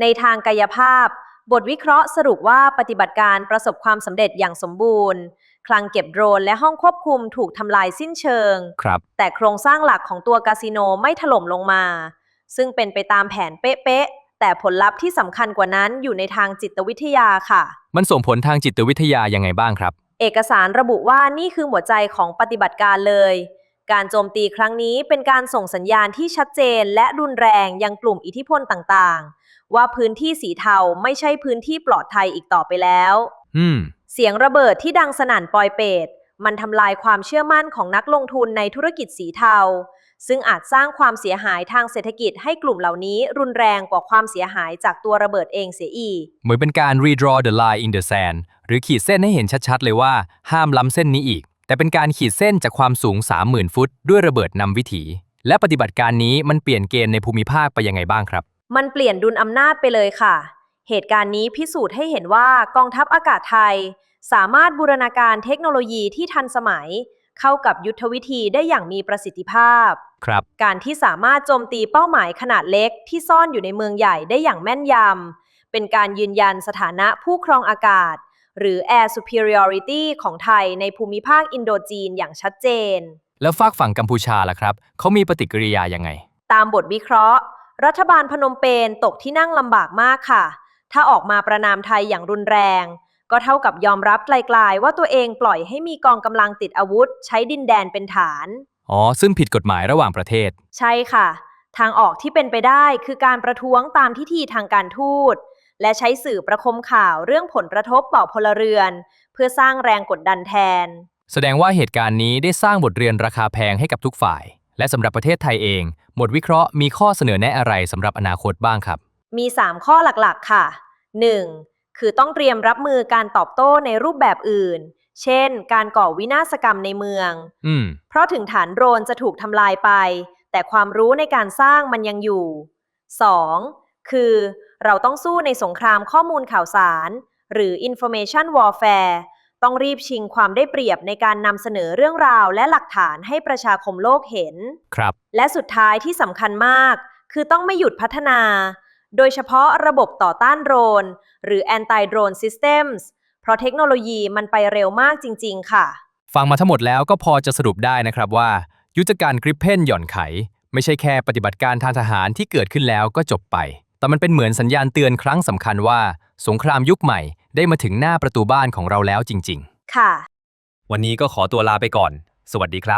ในทางกายภาพ บทวิเคราะห์สรุปว่าปฏิบัติการประสบความสำเร็จอย่างสมบูรณ์ คลังเก็บโดรนและห้องควบคุมถูกทำลายสิ้นเชิง ครับ แต่โครงสร้างหลักของตัวคาสิโนไม่ถล่มลงมา ซึ่งเป็นไปตามแผนเป๊ะๆ แต่ผลลัพธ์ที่สำคัญกว่านั้นอยู่ในทางจิตวิทยาค่ะ มันส่งผลทางจิตวิทยายังไงบ้างครับ เอกสารระบุว่านี่คือหัวใจของปฏิบัติการเลย การโจมตีครั้งนี้เป็นการส่งสัญญาณที่ชัดเจนและรุนแรงยังกลุ่มอิทธิพลต่างๆ ว่าพื้นที่สีเทาไม่ใช่พื้นที่ปลอดภัยอีกต่อไปแล้ว อืม เสียงระเบิดที่ดังสนั่นปอยเปตมันทำลายความเชื่อมั่นของนักลงทุนในธุรกิจสีเทา ซึ่งอาจสร้างความเสียหายทางเศรษฐกิจให้กลุ่มเหล่านี้รุนแรงกว่าความเสียหายจากตัวระเบิดเองเสียอีก เหมือนเป็นการ redraw the line in the sand หรือขีดเส้นให้เห็นชัดๆ เลยว่าห้ามล้ำเส้นนี้อีก แต่เป็นการขีดเส้นจากความสูง 30,000 ฟุต ด้วยระเบิดนำวิถี และปฏิบัติการนี้มันเปลี่ยนเกณฑ์ในภูมิภาคไปยังไงบ้างครับ มันเปลี่ยนดุลอำนาจไปเลยค่ะ เหตุการณ์นี้พิสูจน์ให้เห็นว่ากองทัพอากาศไทย สามารถบูรณาการเทคโนโลยีที่ทันสมัย เข้ากับยุทธวิธีได้อย่างมีประสิทธิภาพ ครับ การที่สามารถโจมตีเป้าหมายขนาดเล็ก ที่ซ่อนอยู่ในเมืองใหญ่ได้อย่างแม่นยำเป็นการยืนยันสถานะผู้ครองอากาศ หรือ Air Superiority ของไทยในภูมิภาคอินโดจีนอย่างชัดเจน แล้วฝากฝั่งกัมพูชาล่ะครับ เขามีปฏิกิริยายังไง ตามบทวิเคราะห์ รัฐบาลพนมเปญตกที่นั่งลำบากมากค่ะ ถ้าออกมาประนามไทยอย่างรุนแรง ก็เท่ากับยอมรับไกลๆว่าตัวเองปล่อยให้มีกองกำลังติดอาวุธ ใช้ดินแดนเป็นฐาน อ๋อ ซึ่งผิดกฎหมายระหว่างประเทศ ใช่ค่ะ ทางออกที่เป็นไปได้คือการประท้วงตามทิฏฐิทางการทูต และใช้สื่อประคมข่าวเรื่องผลกระทบต่อพลเรือน เพื่อสร้างแรงกดดันแทน แสดงว่าเหตุการณ์นี้ได้สร้างบทเรียนราคาแพงให้กับทุกฝ่าย และสำหรับประเทศไทยเองบทวิเคราะห์มีข้อเสนอแนะอะไรสำหรับอนาคตบ้างครับ มี 3 ข้อหลักๆ ค่ะ 1. คือต้องเตรียมรับมือการตอบโต้ในรูปแบบอื่น เช่น การก่อวินาศกรรมในเมือง อืม เพราะถึงฐานโดรนจะถูกทำลายไป แต่ความรู้ในการสร้างมันยังอยู่ 2. คือ เราต้องสู้ในสงครามข้อมูลข่าวสาร หรือ information warfare ต้องรีบชิงความได้เปรียบในการนำเสนอเรื่องราวและหลักฐานให้ประชาคมโลกเห็น ครับ และสุดท้ายที่สำคัญมาก คือต้องไม่หยุดพัฒนา โดยเฉพาะระบบต่อต้านโดรน หรือ anti drone systems เพราะเทคโนโลยีมันไปเร็วมากจริง ๆ ค่ะ ฟังมาทั้งหมดแล้วก็พอจะสรุปได้นะครับว่า ยุทธการกริปเพนหย่อนไข ไม่ใช่แค่ปฏิบัติการทางทหารที่เกิดขึ้นแล้วก็จบไป แต่มันเป็นเหมือนสัญญาณเตือนครั้งสำคัญว่า สงครามยุคใหม่ได้มาถึงหน้าประตูบ้านของเราแล้วจริงค่ะๆวันนี้ก็ขอตัวลาไปก่อน สวัสดีครับ